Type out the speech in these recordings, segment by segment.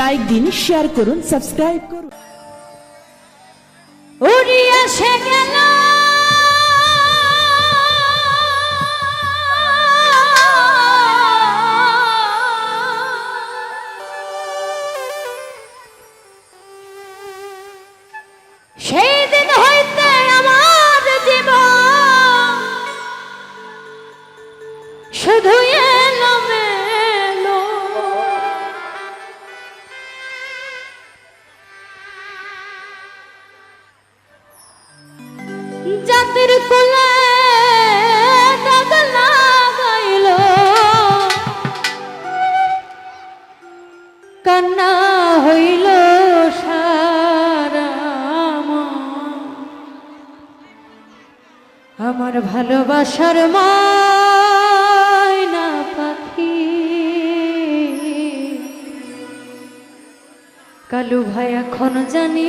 Like দিন share করুন subscribe করুন। উড়িয়া সে গেল সেই দিন হইতে আমার জীবন শুধু এলামে ভালোবাসার না পাখি। কালু ভাই এখন জানি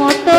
foto.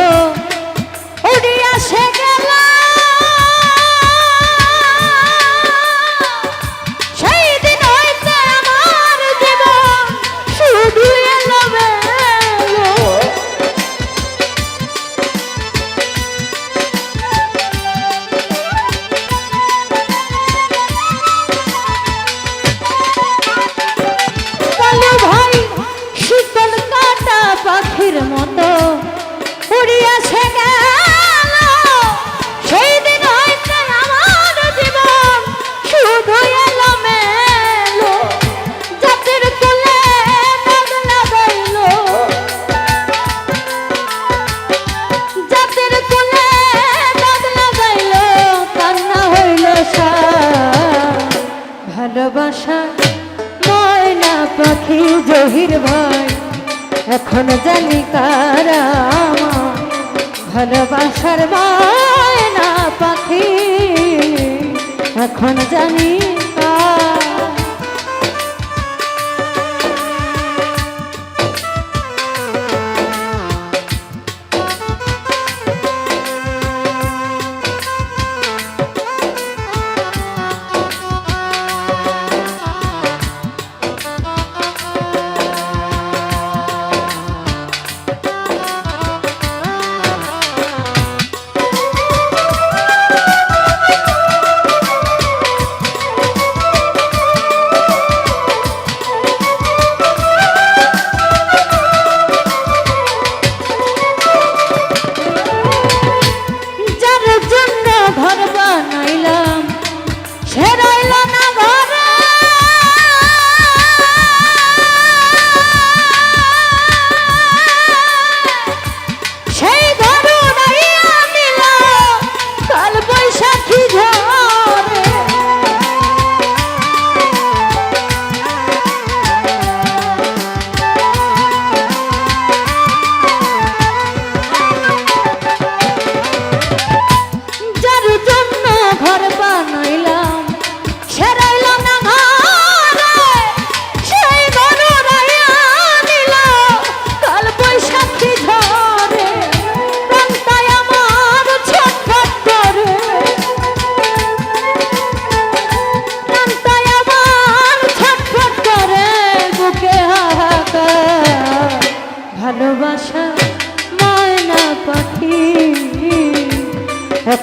জহির ভাই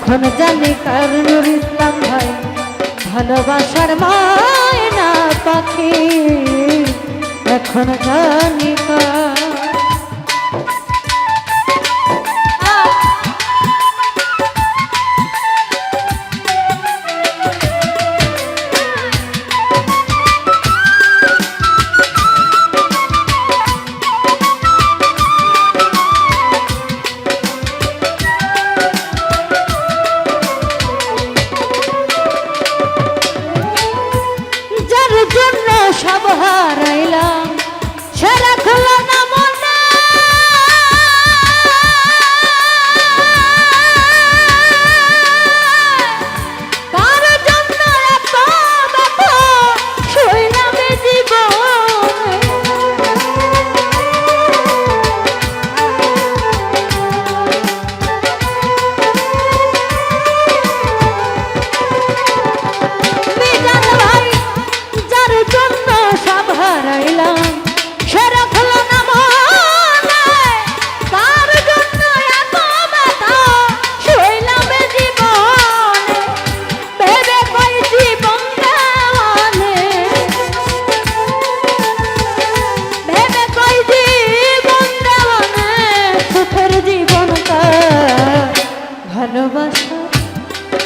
এখন জানি কারণুর ইসলাম ভাই? ভালোবাসার মায় না পাখি। এখন জানি কার সব হারাইলাম। সারা খোলা